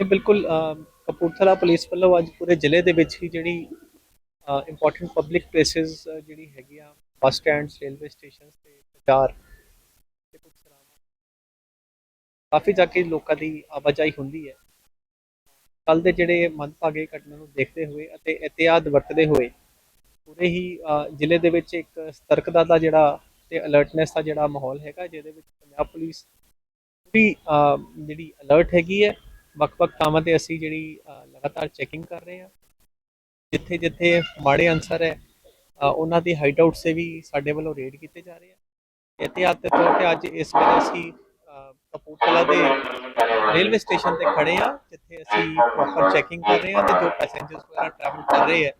ਇਹ ਬਿਲਕੁਲ ਕਪੂਰਥਲਾ ਪੁਲਿਸ ਵੱਲੋਂ ਅੱਜ ਪੂਰੇ ਜ਼ਿਲ੍ਹੇ ਦੇ ਵਿੱਚ ਹੀ ਜਿਹੜੀ ਇੰਪੋਰਟੈਂਟ ਪਬਲਿਕ ਪਲੇਸਿਸ ਜਿਹੜੀ ਹੈਗੀ ਆ, ਬੱਸ ਸਟੈਂਡਸ, ਰੇਲਵੇ ਸਟੇਸ਼ਨਸ ਤੇ ਬਾਜ਼ਾਰ ਤੇ ਕੁਝ ਸਰਾਵਾਂ। ਕਾਫੀ ਜਾ ਕੇ ਲੋਕਾਂ ਦੀ ਆਵਾਜਾਈ ਹੁੰਦੀ ਹੈ। ਕੱਲ ਦੇ ਜਿਹੜੇ ਮੰਦਭਾਗੇ ਘਟਨਾ ਨੂੰ ਦੇਖਦੇ ਹੋਏ ਅਤੇ ਇhtiyਾਤ ਵਰਤਦੇ ਹੋਏ ਪੂਰੇ ਹੀ ਜ਼ਿਲ੍ਹੇ ਦੇ ਵਿੱਚ ਇੱਕ ਸਤਰਕਤਾ ਦਾ ਜਿਹੜਾ ਤੇ ਅਲਰਟਨੈਸ ਦਾ ਜਿਹੜਾ ਮਾਹੌਲ ਹੈਗਾ, ਜਿਹਦੇ ਵਿੱਚ ਪੰਜਾਬ ਪੁਲਿਸ ਪੂਰੀ ਜਿਹੜੀ ਅਲਰਟ ਹੈਗੀ ਹੈ ਵੱਖ-ਵੱਖ ਥਾਵਾਂ ਤੇ ਅਸੀਂ ਜਿਹੜੀ ਲਗਾਤਾਰ ਚੈਕਿੰਗ ਕਰ ਰਹੇ ਹਾਂ। ਜਿੱਥੇ ਜਿੱਥੇ ਮਾੜੇ ਅਨਸਰ ਹੈ ਉਹਨਾਂ ਦੀ ਹਾਈਟ ਆਊਟ ਸੇ ਵੀ ਸਾਡੇ ਵੱਲੋਂ ਰੇਡ ਕੀਤੇ ਜਾ ਰਹੇ ਆ। ਇhtiyਾਤ ਦੇ ਤੌਰ ਤੇ ਅੱਜ ਇਸ ਵੇਲੇ ਅਸੀਂ ਕਪੂਰਥਲਾ ਦੇ ਰੇਲਵੇ ਸਟੇਸ਼ਨ ਤੇ ਖੜੇ ਆ ਜਿੱਥੇ ਅਸੀਂ ਪ੍ਰੋਪਰ ਚੈਕਿੰਗ ਕਰ ਰਹੇ ਹਾਂ ਤੇ ਜੋ ਪੈਸੇਂਜਰਸ ਵਗੈਰਾ ਟਰੈਵਲ ਕਰ ਰਹੇ ਆ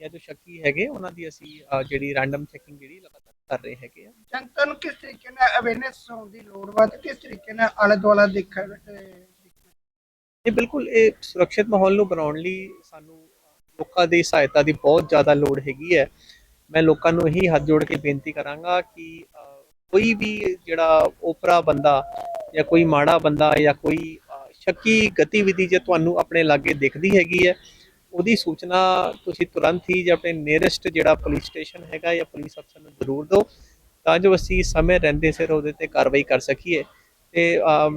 ਜਾਂ ਜੋ ਸ਼ੱਕੀ ਹੈਗੇ, ਉਹਨਾਂ ਦੀ ਅਸੀਂ ਜਿਹੜੀ ਰੈਂਡਮ ਚੈਕਿੰਗ ਜਿਹੜੀ ਲਗਾਤਾਰ ਕਰ ਰਹੇ ਹੈਗੇ ਆ। ਜਨਤਾ ਨੂੰ ਕਿਸ ਤਰੀਕੇ ਨਾਲ ਅਵੇਅਰਨੈਸ ਹੋਣ ਦੀ ਲੋੜ ਵਾ ਤੇ ਕਿਸ ਤਰੀਕੇ ਨਾਲ ਆਲੇ ਦੁਆਲਾ ਦੇਖਣ ਇਹ ਬਿਲਕੁਲ ਇਹ ਸੁਰੱਖਿਅਤ ਮਾਹੌਲ ਨੂੰ ਬਣਾਉਣ ਲਈ ਸਾਨੂੰ ਲੋਕਾਂ ਦੀ ਸਹਾਇਤਾ ਦੀ ਬਹੁਤ ਜ਼ਿਆਦਾ ਲੋੜ ਹੈਗੀ ਹੈ। ਮੈਂ ਲੋਕਾਂ ਨੂੰ ਇਹੀ ਹੱਥ ਜੋੜ ਕੇ ਬੇਨਤੀ ਕਰਾਂਗਾ ਕਿ ਕੋਈ ਵੀ ਜਿਹੜਾ ਓਪਰਾ ਬੰਦਾ ਜਾਂ ਕੋਈ ਮਾੜਾ ਬੰਦਾ ਜਾਂ ਕੋਈ ਸ਼ੱਕੀ ਗਤੀਵਿਧੀ ਜੇ ਤੁਹਾਨੂੰ ਆਪਣੇ ਲਾਗੇ ਦਿਖਦੀ ਹੈਗੀ ਹੈ, ਉਹਦੀ ਸੂਚਨਾ ਤੁਸੀਂ ਤੁਰੰਤ ਹੀ ਜਾਂ ਆਪਣੇ ਨੀਅਰੈਸਟ ਜਿਹੜਾ ਪੁਲਿਸ ਸਟੇਸ਼ਨ ਹੈਗਾ ਜਾਂ ਪੁਲਿਸ ਅਫਸਰ ਨੂੰ ਜ਼ਰੂਰ ਦਿਓ, ਤਾਂ ਜੋ ਅਸੀਂ ਸਮੇਂ ਰਹਿੰਦੇ ਸਿਰ ਉਹਦੇ ਤੇ ਕਾਰਵਾਈ ਕਰ ਸਕੀਏ। ਤੇ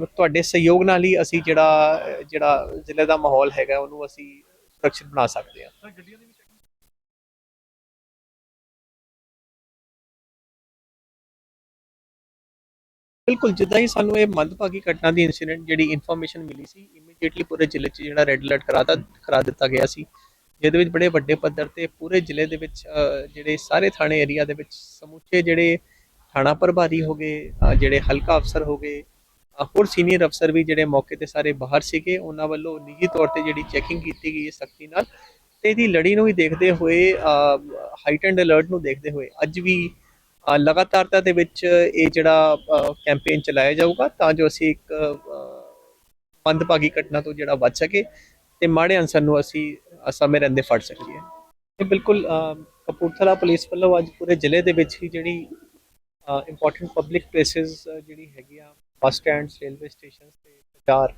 ਤੁਹਾਡੇ ਸਹਿਯੋਗ ਨਾਲ ਹੀ ਅਸੀਂ ਜਿਹੜਾ ਜਿਹੜਾ ਜ਼ਿਲ੍ਹੇ ਦਾ ਮਾਹੌਲ ਹੈਗਾ, ਉਹਨੂੰ ਅਸੀਂ ਸੁਰੱਖਿਅਤ ਬਣਾ ਸਕਦੇ ਹਾਂ। ਬਿਲਕੁਲ, ਜਿੱਦਾਂ ਹੀ ਸਾਨੂੰ ਇਹ ਮੰਦਭਾਗੀ ਘਟਨਾ ਦੀ ਇਨਸੀਡੈਂਟ ਜਿਹੜੀ ਇਨਫੋਰਮੇਸ਼ਨ ਮਿਲੀ ਸੀ ਇਮੀਡੀਏਟਲੀ ਪੂਰੇ ਜ਼ਿਲ੍ਹੇ 'ਚ ਜਿਹੜਾ ਰੈੱਡ ਅਲਰਟ ਕਰਾਤਾ ਕਰਾ ਦਿੱਤਾ ਗਿਆ ਸੀ। ਜਿਹਦੇ ਵਿੱਚ ਬੜੇ ਵੱਡੇ ਪੱਧਰ ਤੇ ਪੂਰੇ ਜ਼ਿਲ੍ਹੇ ਦੇ ਵਿੱਚ ਜਿਹੜੇ ਸਾਰੇ ਥਾਣੇ ਏਰੀਆ ਦੇ ਵਿੱਚ ਸਮੁੱਚੇ ਜਿਹੜੇ ਥਾਣਾ ਪ੍ਰਭਾਰੀ ਹੋ ਗਏ ਜਿਹੜੇ ਹਲਕਾ ਅਫਸਰ ਹੋ ਗਏ ਹੋਰ ਸੀਨੀਅਰ ਅਫਸਰ ਵੀ ਜਿਹੜੇ ਮੌਕੇ ਤੇ ਸਾਰੇ ਬਾਹਰ ਸੀਗੇ, ਉਹਨਾਂ ਵੱਲੋਂ ਨਿੱਜੀ ਤੌਰ ਤੇ ਜਿਹੜੀ ਚੈਕਿੰਗ ਕੀਤੀ ਗਈ ਹੈ ਸਖਤੀ ਨਾਲ ਤੇ ਇਹਦੀ ਲੜੀ ਨੂੰ ਵੀ ਦੇਖਦੇ ਹੋਏ ਹਾਈਟੈਂਡ ਅਲਰਟ ਨੂੰ ਦੇਖਦੇ ਹੋਏ ਅੱਜ ਵੀ ਲਗਾਤਾਰਤਾ ਦੇ ਵਿੱਚ ਇਹ ਜਿਹੜਾ ਕੈਂਪੇਨ ਚਲਾਇਆ ਜਾਊਗਾ ਤਾਂ ਜੋ ਅਸੀਂ ਇੱਕ ਮੰਦਭਾਗੀ ਘਟਨਾ ਤੋਂ ਜਿਹੜਾ ਬਚ ਸਕੇ ਤੇ ਮਾੜੇ ਅਨਸਰ ਨੂੰ ਅਸੀਂ ਸਮੇਂ ਰਹਿੰਦੇ ਫੜ ਸਕੀਏ। ਇਹ ਬਿਲਕੁਲ ਕਪੂਰਥਲਾ ਪੁਲਿਸ ਵੱਲੋਂ ਅੱਜ ਪੂਰੇ ਜ਼ਿਲ੍ਹੇ ਦੇ ਵਿੱਚ ਹੀ ਜਿਹੜੀ ਇੰਪੋਰਟੈਂਟ ਪਬਲਿਕ ਪਲੇਸਿਸ ਜਿਹੜੀ ਹੈਗੀ ਆ ਬੱਸ ਸਟੈਂਡਸ, ਰੇਲਵੇ ਸਟੇਸ਼ਨਸ ਤੇ ਬਾਜ਼ਾਰ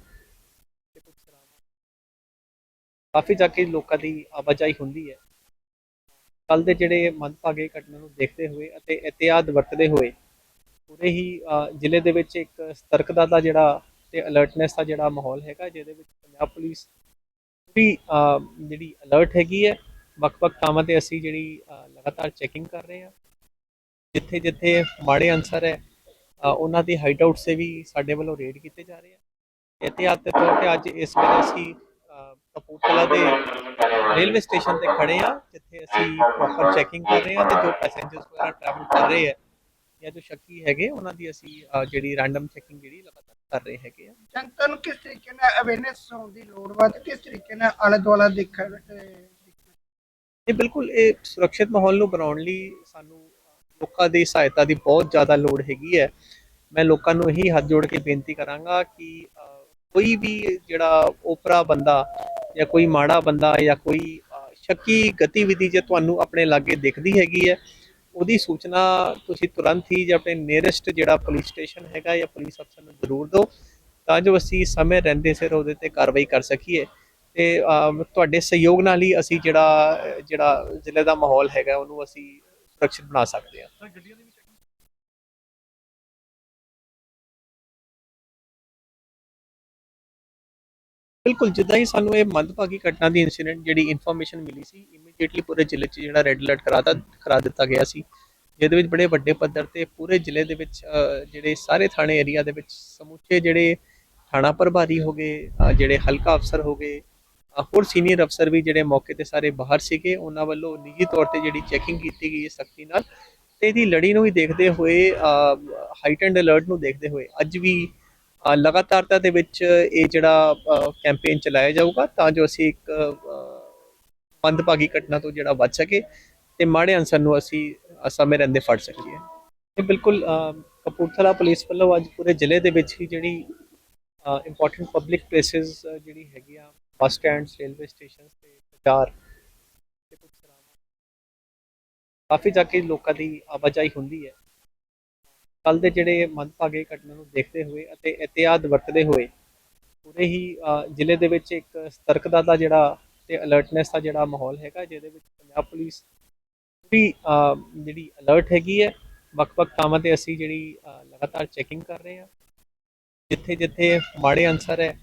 ਤੇ ਕੁਝ ਸਰਾਵਾਂ। ਕਾਫੀ ਜਾ ਕੇ ਲੋਕਾਂ ਦੀ ਆਵਾਜਾਈ ਹੁੰਦੀ ਹੈ। ਕੱਲ ਦੇ ਜਿਹੜੇ ਮੰਦਭਾਗੇ ਘਟਨਾ ਨੂੰ ਦੇਖਦੇ ਹੋਏ ਅਤੇ ਇhtiyਾਤ ਵਰਤਦੇ ਹੋਏ ਪੂਰੇ ਹੀ ਜ਼ਿਲ੍ਹੇ ਦੇ ਵਿੱਚ ਇੱਕ ਸਤਰਕਤਾ ਦਾ ਜਿਹੜਾ ਤੇ ਅਲਰਟਨੈਸ ਦਾ ਜਿਹੜਾ ਮਾਹੌਲ ਹੈਗਾ, ਜਿਹਦੇ ਵਿੱਚ ਪੰਜਾਬ ਪੁਲਿਸ ਪੂਰੀ ਜਿਹੜੀ ਅਲਰਟ ਹੈਗੀ ਹੈ, ਵੱਖ-ਵੱਖ ਥਾਵਾਂ ਤੇ ਅਸੀਂ ਜਿਹੜੀ ਲਗਾਤਾਰ ਚੈਕਿੰਗ ਕਰ ਰਹੇ ਹਾਂ। ਜਿੱਥੇ ਜਿੱਥੇ ਮਾੜੇ ਅਨਸਰ ਹੈ ਉਹਨਾਂ ਦੀ ਹਾਈਟ ਆਊਟ ਸੇ ਵੀ ਸਾਡੇ ਵੱਲੋਂ ਰੇਡ ਕੀਤੇ ਜਾ ਰਹੇ ਆ। ਇhtiyਾਤ ਦੇ ਤੌਰ ਤੇ ਅੱਜ ਇਸ ਵੇਲੇ ਅਸੀਂ ਕਪੂਰਥਲਾ ਦੇ ਰੇਲਵੇ ਸਟੇਸ਼ਨ ਤੇ ਖੜੇ ਆ ਜਿੱਥੇ ਅਸੀਂ ਪ੍ਰੋਪਰ ਚੈਕਿੰਗ ਕਰ ਰਹੇ ਹਾਂ ਤੇ ਜੋ ਪੈਸੇਂਜਰਸ ਵਗੈਰਾ ਟਰੈਵਲ ਕਰ ਰਹੇ ਆ ਜਾਂ ਜੋ ਸ਼ੱਕੀ ਹੈਗੇ ਉਹਨਾਂ ਦੀ ਅਸੀਂ ਜਿਹੜੀ ਰੈਂਡਮ ਚੈਕਿੰਗ ਜਿਹੜੀ ਲਗਾਤਾਰ ਕਰ ਰਹੇ ਹੈਗੇ ਆ। ਜਨਤਾ ਨੂੰ ਕਿਸ ਤਰੀਕੇ ਨਾਲ ਅਵੇਅਰਨੈਸ ਹੋਣ ਦੀ ਲੋੜ ਵਾ ਤੇ ਕਿਸ ਤਰੀਕੇ ਨਾਲ ਆਲੇ ਦੁਆਲਾ ਦੇਖਣਾ ਇਹ ਬਿਲਕੁਲ ਇਹ ਸੁਰੱਖਿਅਤ ਮਾਹੌਲ ਨੂੰ ਬਣਾਉਣ ਲਈ ਸਾਨੂੰ ਲੋਕਾਂ ਦੀ ਸਹਾਇਤਾ ਦੀ ਬਹੁਤ ਜ਼ਿਆਦਾ ਲੋੜ ਹੈਗੀ ਹੈ। ਮੈਂ ਲੋਕਾਂ ਨੂੰ ਇਹੀ ਹੱਥ ਜੋੜ ਕੇ ਬੇਨਤੀ ਕਰਾਂਗਾ ਕਿ ਕੋਈ ਵੀ ਜਿਹੜਾ ਓਪਰਾ ਬੰਦਾ ਜਾਂ ਕੋਈ ਮਾੜਾ ਬੰਦਾ ਜਾਂ ਕੋਈ ਸ਼ੱਕੀ ਗਤੀਵਿਧੀ ਜੇ ਤੁਹਾਨੂੰ ਆਪਣੇ ਲਾਗੇ ਦਿਖਦੀ ਹੈਗੀ ਹੈ, ਉਹਦੀ ਸੂਚਨਾ ਤੁਸੀਂ ਤੁਰੰਤ ਹੀ ਜਾਂ ਆਪਣੇ ਨੀਅਰੈਸਟ ਜਿਹੜਾ ਪੁਲਿਸ ਸਟੇਸ਼ਨ ਹੈਗਾ ਜਾਂ ਪੁਲਿਸ ਅਫਸਰ ਨੂੰ ਜ਼ਰੂਰ ਦਿਓ, ਤਾਂ ਜੋ ਅਸੀਂ ਸਮੇਂ ਰਹਿੰਦੇ ਸਿਰ ਉਹਦੇ ਤੇ ਕਾਰਵਾਈ ਕਰ ਸਕੀਏ। ਤੇ ਤੁਹਾਡੇ ਸਹਿਯੋਗ ਨਾਲ ਹੀ ਅਸੀਂ ਜਿਹੜਾ ਜਿਹੜਾ ਜ਼ਿਲ੍ਹੇ ਦਾ ਮਾਹੌਲ ਹੈਗਾ, ਉਹਨੂੰ ਅਸੀਂ ਸੁਰੱਖਿਅਤ ਬਣਾ ਸਕਦੇ ਹਾਂ। ਬਿਲਕੁਲ, ਜਿੱਦਾਂ ਹੀ ਸਾਨੂੰ ਇਹ ਮੰਦਭਾਗੀ ਘਟਨਾ ਦੀ ਇਨਸੀਡੈਂਟ ਜਿਹੜੀ ਇਨਫੋਰਮੇਸ਼ਨ ਮਿਲੀ ਸੀ ਇਮੀਡੀਏਟਲੀ ਪੂਰੇ ਜ਼ਿਲ੍ਹੇ 'ਚ ਜਿਹੜਾ ਰੈੱਡ ਅਲਰਟ ਕਰਾਤਾ, ਕਰਾ ਦਿੱਤਾ ਗਿਆ ਸੀ। ਜਿਹਦੇ ਵਿੱਚ ਬੜੇ ਵੱਡੇ ਪੱਧਰ ਤੇ ਪੂਰੇ ਜ਼ਿਲ੍ਹੇ ਦੇ ਵਿੱਚ ਜਿਹੜੇ ਸਾਰੇ ਥਾਣੇ ਏਰੀਆ ਦੇ ਵਿੱਚ ਸਮੁੱਚੇ ਜਿਹੜੇ ਥਾਣਾ ਪ੍ਰਭਾਰੀ ਹੋ ਗਏ ਜਿਹੜੇ ਹਲਕਾ ਅਫਸਰ ਹੋ ਗਏ ਹੋਰ ਸੀਨੀਅਰ ਅਫਸਰ ਵੀ ਜਿਹੜੇ ਮੌਕੇ ਤੇ ਸਾਰੇ ਬਾਹਰ ਸੀਗੇ ਉਹਨਾਂ ਵੱਲੋਂ ਨਿੱਜੀ ਤੌਰ ਤੇ ਜਿਹੜੀ ਚੈਕਿੰਗ ਕੀਤੀ ਗਈ ਹੈ ਸਖਤੀ ਨਾਲ ਤੇ ਇਹਦੀ ਲੜੀ ਨੂੰ ਵੀ ਦੇਖਦੇ ਹੋਏ ਹਾਈਟੈਂਡ ਅਲਰਟ ਨੂੰ ਦੇਖਦੇ ਹੋਏ ਅੱਜ ਵੀ ਅ, ਲਗਾਤਾਰਤਾ ਦੇ ਵਿੱਚ ਇਹ ਜਿਹੜਾ ਕੈਂਪੇਨ ਚਲਾਇਆ ਜਾਊਗਾ ਤਾਂ ਜੋ ਅਸੀਂ ਇੱਕ ਮੰਦਭਾਗੀ ਘਟਨਾ ਤੋਂ ਜਿਹੜਾ ਬਚ ਸਕੇ ਤੇ ਮਾੜੇ ਅਨਸਰ ਨੂੰ ਅਸੀਂ ਸਮੇਂ ਰਹਿੰਦੇ ਫੜ ਸਕੀਏ। ਇਹ ਬਿਲਕੁਲ ਕਪੂਰਥਲਾ ਪੁਲਿਸ ਵੱਲੋਂ ਅੱਜ ਪੂਰੇ ਜ਼ਿਲ੍ਹੇ ਦੇ ਵਿੱਚ ਹੀ ਜਿਹੜੀ ਇੰਪੋਰਟੈਂਟ ਪਬਲਿਕ ਪਲੇਸਿਸ ਜਿਹੜੀ ਹੈਗੀਆਂ ਬੱਸ ਸਟੈਂਡਸ ਰੇਲਵੇ ਸਟੇਸ਼ਨਸ ਤੇ ਬਾਜ਼ਾਰ ਤੇ ਕੁਝ ਸਰਾਵਾਂ। ਕਾਫੀ ਜਾ ਕੇ ਲੋਕਾਂ ਦੀ ਆਵਾਜਾਈ ਹੁੰਦੀ ਹੈ। ਕੱਲ ਦੇ ਜਿਹੜੇ ਮੰਦਭਾਗੇ ਘਟਨਾ ਨੂੰ ਦੇਖਦੇ ਹੋਏ ਅਤੇ ਇhtiyਾਤ ਵਰਤਦੇ ਹੋਏ, ਪੂਰੇ ਹੀ ਜ਼ਿਲ੍ਹੇ ਦੇ ਵਿੱਚ ਇੱਕ ਸਤਰਕਤਾ ਦਾ ਜਿਹੜਾ ਤੇ ਅਲਰਟਨੈਸ ਦਾ ਜਿਹੜਾ ਮਾਹੌਲ ਹੈਗਾ, ਜਿਹਦੇ ਵਿੱਚ ਪੰਜਾਬ ਪੁਲਿਸ ਵੀ ਜਿਹੜੀ ਅਲਰਟ ਹੈਗੀ ਹੈ, ਵੱਖ-ਵੱਖ ਥਾਵਾਂ ਤੇ ਅਸੀਂ ਜਿਹੜੀ ਲਗਾਤਾਰ ਚੈਕਿੰਗ ਕਰ ਰਹੇ ਹਾਂ। ਜਿੱਥੇ ਜਿੱਥੇ ਮਾੜੇ ਅਨਸਰ ਹੈ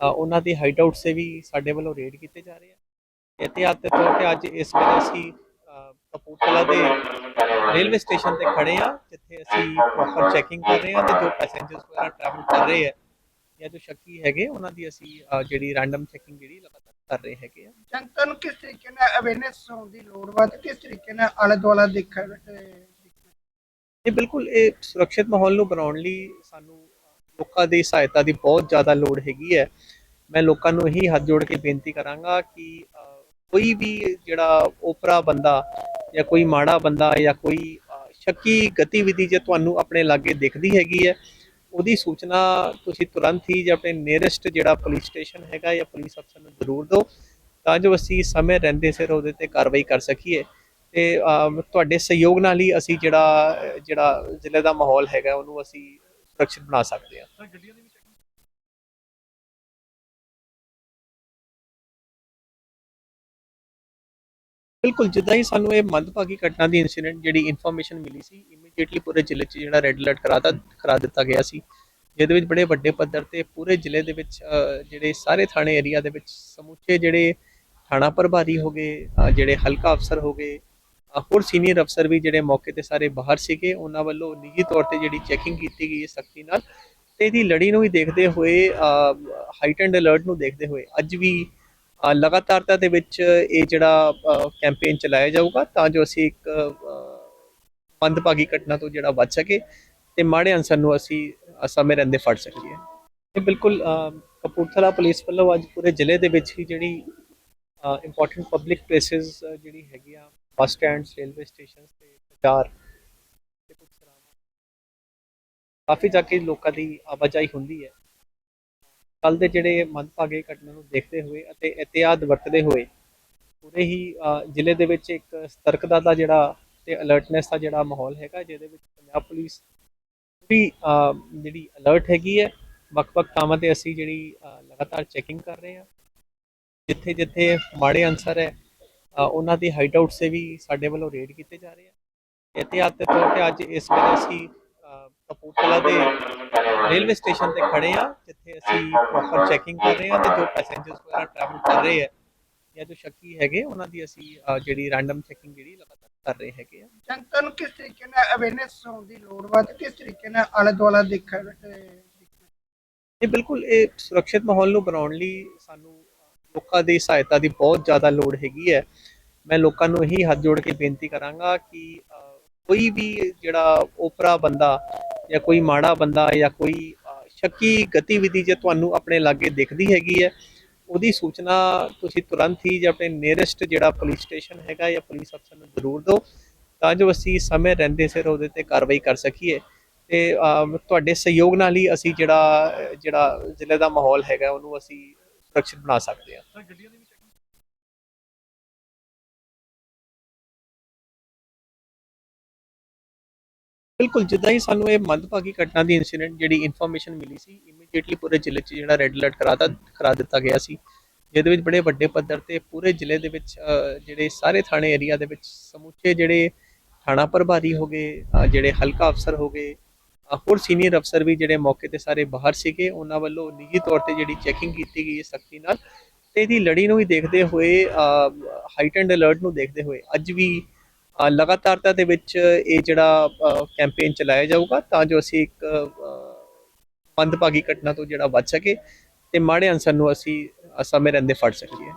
ਉਹਨਾਂ ਦੀ ਹਾਈਟ ਆਊਟ ਸੇ ਵੀ ਸਾਡੇ ਵੱਲੋਂ ਰੇਡ ਕੀਤੇ ਜਾ ਰਹੇ ਆ ਇhtiyat ਦੇ ਤੌਰ ਤੇ ਅੱਜ ਇਸ ਵੇਲੇ ਅਸੀਂ ਕਪੂਰਥਲਾ ਦੇ ਰੇਲਵੇ ਸਟੇਸ਼ਨ ਤੇ ਖੜੇ ਆ ਜਿੱਥੇ ਅਸੀਂ ਪ੍ਰੋਪਰ ਚੈਕਿੰਗ ਕਰ ਰਹੇ ਹਾਂ ਤੇ ਜੋ ਪੈਸੇਂਜਰਸ ਵਗੈਰਾ ਟਰੈਵਲ ਕਰ ਰਹੇ ਆ ਜਾਂ ਜੋ ਸ਼ੱਕੀ ਹੈਗੇ ਉਹਨਾਂ ਦੀ ਅਸੀਂ ਜਿਹੜੀ ਰੈਂਡਮ ਚੈਕਿੰਗ ਜਿਹੜੀ ਲਗਾਤਾਰ ਕਰ ਰਹੇ ਹੈਗੇ ਆ ਜਨਤਾ ਨੂੰ ਕਿਸ ਤਰੀਕੇ ਨਾਲ ਅਵੇਅਰਨੈਸ ਹੋਣ ਦੀ ਲੋੜ ਵਾ ਤੇ ਕਿਸ ਤਰੀਕੇ ਨਾਲ ਆਲੇ ਦੁਆਲਾ ਦੇਖਣਾ। ਇਹ ਬਿਲਕੁਲ ਇਹ ਸੁਰੱਖਿਅਤ ਮਾਹੌਲ ਨੂੰ ਬਣਾਉਣ ਲਈ ਸਾਨੂੰ ਲੋਕਾਂ ਦੀ ਸਹਾਇਤਾ ਦੀ ਬਹੁਤ ਜ਼ਿਆਦਾ ਲੋੜ ਹੈਗੀ ਹੈ। ਮੈਂ ਲੋਕਾਂ ਨੂੰ ਇਹੀ ਹੱਥ ਜੋੜ ਕੇ ਬੇਨਤੀ ਕਰਾਂਗਾ ਕਿ ਕੋਈ ਵੀ ਜਿਹੜਾ ਓਪਰਾ ਬੰਦਾ ਜਾਂ ਕੋਈ ਮਾੜਾ ਬੰਦਾ ਜਾਂ ਕੋਈ ਸ਼ੱਕੀ ਗਤੀਵਿਧੀ ਜੇ ਤੁਹਾਨੂੰ ਆਪਣੇ ਲਾਗੇ ਦਿਖਦੀ ਹੈਗੀ ਹੈ, ਉਹਦੀ ਸੂਚਨਾ ਤੁਸੀਂ ਤੁਰੰਤ ਹੀ ਜਾਂ ਆਪਣੇ ਨੀਅਰੈਸਟ ਜਿਹੜਾ ਪੁਲਿਸ ਸਟੇਸ਼ਨ ਹੈਗਾ ਜਾਂ ਪੁਲਿਸ ਅਫਸਰ ਨੂੰ ਜ਼ਰੂਰ ਦਿਓ, ਤਾਂ ਜੋ ਅਸੀਂ ਸਮੇਂ ਰਹਿੰਦੇ ਸਿਰ ਉਹਦੇ ਤੇ ਕਾਰਵਾਈ ਕਰ ਸਕੀਏ। ਤੇ ਤੁਹਾਡੇ ਸਹਿਯੋਗ ਨਾਲ ਹੀ ਅਸੀਂ ਜਿਹੜਾ ਜਿਹੜਾ ਜ਼ਿਲ੍ਹੇ ਦਾ ਮਾਹੌਲ ਹੈਗਾ, ਉਹਨੂੰ ਅਸੀਂ ਸੁਰੱਖਿਅਤ ਬਣਾ ਸਕਦੇ ਹਾਂ। ਬਿਲਕੁਲ, ਜਿੱਦਾਂ ਹੀ ਸਾਨੂੰ ਇਹ ਮੰਦਭਾਗੀ ਘਟਨਾ ਦੀ ਇਨਸੀਡੈਂਟ ਜਿਹੜੀ ਇਨਫੋਰਮੇਸ਼ਨ ਮਿਲੀ ਸੀ ਇਮੀਡੀਏਟਲੀ ਪੂਰੇ ਜ਼ਿਲ੍ਹੇ 'ਚ ਜਿਹੜਾ ਰੈੱਡ ਅਲਰਟ ਕਰਾਤਾ, ਕਰਾ ਦਿੱਤਾ ਗਿਆ ਸੀ। ਜਿਹਦੇ ਵਿੱਚ ਬੜੇ ਵੱਡੇ ਪੱਧਰ ਤੇ ਪੂਰੇ ਜ਼ਿਲ੍ਹੇ ਦੇ ਵਿੱਚ ਜਿਹੜੇ ਸਾਰੇ ਥਾਣੇ ਏਰੀਆ ਦੇ ਵਿੱਚ ਸਮੁੱਚੇ ਜਿਹੜੇ ਥਾਣਾ ਪ੍ਰਭਾਰੀ ਹੋ ਗਏ ਜਿਹੜੇ ਹਲਕਾ ਅਫਸਰ ਹੋ ਗਏ ਹੋਰ ਸੀਨੀਅਰ ਅਫਸਰ ਵੀ ਜਿਹੜੇ ਮੌਕੇ ਤੇ ਸਾਰੇ ਬਾਹਰ ਸੀਗੇ, ਉਹਨਾਂ ਵੱਲੋਂ ਨਿੱਜੀ ਤੌਰ ਤੇ ਜਿਹੜੀ ਚੈਕਿੰਗ ਕੀਤੀ ਗਈ ਹੈ ਸਖਤੀ ਨਾਲ ਤੇ ਇਹਦੀ ਲੜੀ ਨੂੰ ਵੀ ਦੇਖਦੇ ਹੋਏ ਹਾਈਟੈਂਡ ਅਲਰਟ ਨੂੰ ਦੇਖਦੇ ਹੋਏ ਅੱਜ ਵੀ ਲਗਾਤਾਰਤਾ ਦੇ ਵਿੱਚ ਇਹ ਜਿਹੜਾ ਕੈਂਪੇਨ ਚਲਾਇਆ ਜਾਊਗਾ ਤਾਂ ਜੋ ਅਸੀਂ ਇੱਕ ਮੰਦਭਾਗੀ ਘਟਨਾ ਤੋਂ ਜਿਹੜਾ ਬਚ ਸਕੇ ਤੇ ਮਾੜੇ ਅਨਸਰ ਨੂੰ ਅਸੀਂ ਸਮੇਂ ਰਹਿੰਦੇ ਫੜ ਸਕੀਏ। ਇਹ ਬਿਲਕੁਲ ਕਪੂਰਥਲਾ ਪੁਲਿਸ ਵੱਲੋਂ ਅੱਜ ਪੂਰੇ ਜ਼ਿਲ੍ਹੇ ਦੇ ਵਿੱਚ ਹੀ ਜਿਹੜੀ ਇੰਪੋਰਟੈਂਟ ਪਬਲਿਕ ਪਲੇਸਿਸ ਜਿਹੜੀ ਹੈਗੀਆਂ ਬੱਸ ਸਟੈਂਡਸ, ਰੇਲਵੇ ਸਟੇਸ਼ਨਸ ਤੇ ਬਾਜ਼ਾਰ ਤੇ ਕੁਝ ਸਰਾਵਾਂ ਕਾਫੀ ਜਾ ਕੇ ਲੋਕਾਂ ਦੀ ਆਵਾਜਾਈ ਹੁੰਦੀ ਹੈ। ਕੱਲ ਦੇ ਜਿਹੜੇ ਮੰਦਭਾਗੇ ਘਟਨਾ ਨੂੰ ਦੇਖਦੇ ਹੋਏ ਅਤੇ ਇhtiyat ਵਰਤਦੇ ਹੋਏ ਪੂਰੇ ਹੀ ਜ਼ਿਲ੍ਹੇ ਦੇ ਵਿੱਚ ਇੱਕ ਸਤਰਕਤਾ ਦਾ ਜਿਹੜਾ ਤੇ ਅਲਰਟਨੈਸ ਦਾ ਜਿਹੜਾ ਮਾਹੌਲ ਹੈਗਾ, ਜਿਹਦੇ ਵਿੱਚ ਪੰਜਾਬ ਪੁਲਿਸ ਵੀ ਜਿਹੜੀ ਅਲਰਟ ਹੈਗੀ ਹੈ, ਵੱਖ-ਵੱਖ ਥਾਵਾਂ ਤੇ ਅਸੀਂ ਜਿਹੜੀ ਲਗਾਤਾਰ ਚੈਕਿੰਗ ਕਰ ਰਹੇ ਹਾਂ। ਜਿੱਥੇ ਜਿੱਥੇ ਮਾੜੇ ਅਨਸਰ ਹੈ ਉਹਨਾਂ ਦੀ ਹਾਈਟ ਆਊਟ ਸੇ ਵੀ ਸਾਡੇ ਵੱਲੋਂ ਰੇਡ ਕੀਤੇ ਜਾ ਰਹੇ ਆ ਇhtiyat ਦੇ ਤੌਰ ਤੇ ਅੱਜ ਇਸ ਵੇਲੇ ਅਸੀਂ ਕਪੂਰਥਲਾ ਦੇ ਰੇਲਵੇ ਸਟੇਸ਼ਨ ਤੇ ਖੜੇ ਆ ਜਿੱਥੇ ਅਸੀਂ ਪ੍ਰੋਪਰ ਚੈਕਿੰਗ ਕਰ ਰਹੇ ਹਾਂ ਤੇ ਜੋ ਪੈਸੇਂਜਰਸ ਵਗੈਰਾ ਟਰੈਵਲ ਕਰ ਰਹੇ ਆ ਜਾਂ ਜੋ ਸ਼ੱਕੀ ਹੈਗੇ ਉਹਨਾਂ ਦੀ ਅਸੀਂ ਜਿਹੜੀ ਰੈਂਡਮ ਚੈਕਿੰਗ ਜਿਹੜੀ ਲਗਾਤਾਰ ਕਰ ਰਹੇ ਹੈਗੇ ਆ ਜਨਤਾ ਨੂੰ ਕਿਸ ਤਰੀਕੇ ਨਾਲ ਅਵੇਅਰਨੈਸ ਹੋਣ ਦੀ ਲੋੜ ਵਾ ਤੇ ਕਿਸ ਤਰੀਕੇ ਨਾਲ ਆਲੇ ਦੁਆਲਾ ਦੇਖਣਾ। ਇਹ ਬਿਲਕੁਲ ਇਹ ਸੁਰੱਖਿਅਤ ਮਾਹੌਲ ਨੂੰ ਬਣਾਉਣ ਲਈ ਸਾਨੂੰ ਲੋਕਾਂ ਦੀ ਸਹਾਇਤਾ ਦੀ ਬਹੁਤ ਜ਼ਿਆਦਾ ਲੋੜ ਹੈਗੀ ਹੈ। ਮੈਂ ਲੋਕਾਂ ਨੂੰ ਇਹੀ ਹੱਥ ਜੋੜ ਕੇ ਬੇਨਤੀ ਕਰਾਂਗਾ ਕਿ ਕੋਈ ਵੀ ਜਿਹੜਾ ਓਪਰਾ ਬੰਦਾ ਜਾਂ ਕੋਈ ਮਾੜਾ ਬੰਦਾ ਜਾਂ ਕੋਈ ਸ਼ੱਕੀ ਗਤੀਵਿਧੀ ਜੇ ਤੁਹਾਨੂੰ ਆਪਣੇ ਲਾਗੇ ਦਿਖਦੀ ਹੈਗੀ ਹੈ, ਉਹਦੀ ਸੂਚਨਾ ਤੁਸੀਂ ਤੁਰੰਤ ਹੀ ਜਾਂ ਆਪਣੇ ਨੀਅਰੈਸਟ ਜਿਹੜਾ ਪੁਲਿਸ ਸਟੇਸ਼ਨ ਹੈਗਾ ਜਾਂ ਪੁਲਿਸ ਅਫਸਰ ਨੂੰ ਜ਼ਰੂਰ ਦਿਓ, ਤਾਂ ਜੋ ਅਸੀਂ ਸਮੇਂ ਰਹਿੰਦੇ ਸਿਰ ਉਹਦੇ ਤੇ ਕਾਰਵਾਈ ਕਰ ਸਕੀਏ। ਤੇ ਤੁਹਾਡੇ ਸਹਿਯੋਗ ਨਾਲ ਹੀ ਅਸੀਂ ਜਿਹੜਾ ਜਿਹੜਾ ਜ਼ਿਲ੍ਹੇ ਦਾ ਮਾਹੌਲ ਹੈਗਾ, ਉਹਨੂੰ ਅਸੀਂ ਸੁਰੱਖਿਅਤ ਬਣਾ ਸਕਦੇ ਹਾਂ। ਬਿਲਕੁਲ ਜਿੱਦਾਂ ਹੀ ਸਾਨੂੰ ਇਹ ਮੰਦਭਾਗੀ ਘਟਨਾ ਦੀ ਇਨਸੀਡੈਂਟ ਜਿਹੜੀ ਇਨਫੋਰਮੇਸ਼ਨ ਮਿਲੀ ਸੀ ਇਮੀਡੀਏਟਲੀ ਪੂਰੇ ਜ਼ਿਲ੍ਹੇ 'ਚ ਜਿਹੜਾ ਰੈੱਡ ਅਲਰਟ ਕਰਾਤਾ ਕਰਾ ਦਿੱਤਾ ਗਿਆ ਸੀ। ਜਿਹਦੇ ਵਿੱਚ ਬੜੇ ਵੱਡੇ ਪੱਧਰ ਤੇ ਪੂਰੇ ਜ਼ਿਲ੍ਹੇ ਦੇ ਵਿੱਚ ਜਿਹੜੇ ਸਾਰੇ ਥਾਣੇ ਏਰੀਆ ਦੇ ਵਿੱਚ ਸਮੁੱਚੇ ਜਿਹੜੇ ਥਾਣਾ ਪ੍ਰਭਾਰੀ ਹੋ ਗਏ ਜਿਹੜੇ ਹਲਕਾ ਅਫਸਰ ਹੋ ਗਏ ਹੋਰ ਸੀਨੀਅਰ ਅਫਸਰ ਵੀ ਜਿਹੜੇ ਮੌਕੇ ਤੇ ਸਾਰੇ ਬਾਹਰ ਸੀਗੇ, ਉਹਨਾਂ ਵੱਲੋਂ ਨਿੱਜੀ ਤੌਰ ਤੇ ਜਿਹੜੀ ਚੈਕਿੰਗ ਕੀਤੀ ਗਈ ਹੈ ਸਖਤੀ ਨਾਲ ਤੇ ਇਹਦੀ ਲੜੀ ਨੂੰ ਵੀ ਦੇਖਦੇ ਹੋਏ ਹਾਈਟੈਂਡ ਅਲਰਟ ਨੂੰ ਦੇਖਦੇ ਹੋਏ ਅੱਜ ਵੀ ਲਗਾਤਾਰਤਾ ਦੇ ਵਿੱਚ ਇਹ ਜਿਹੜਾ ਕੈਂਪੇਨ ਚਲਾਇਆ ਜਾਊਗਾ ਤਾਂ ਜੋ ਅਸੀਂ ਇੱਕ ਮੰਦਭਾਗੀ ਘਟਨਾ ਤੋਂ ਜਿਹੜਾ ਬਚ ਸਕੇ ਤੇ ਮਾੜੇ ਅਨਸਰ ਨੂੰ ਅਸੀਂ ਸਮੇਂ ਰਹਿੰਦੇ ਫੜ ਸਕੀਏ।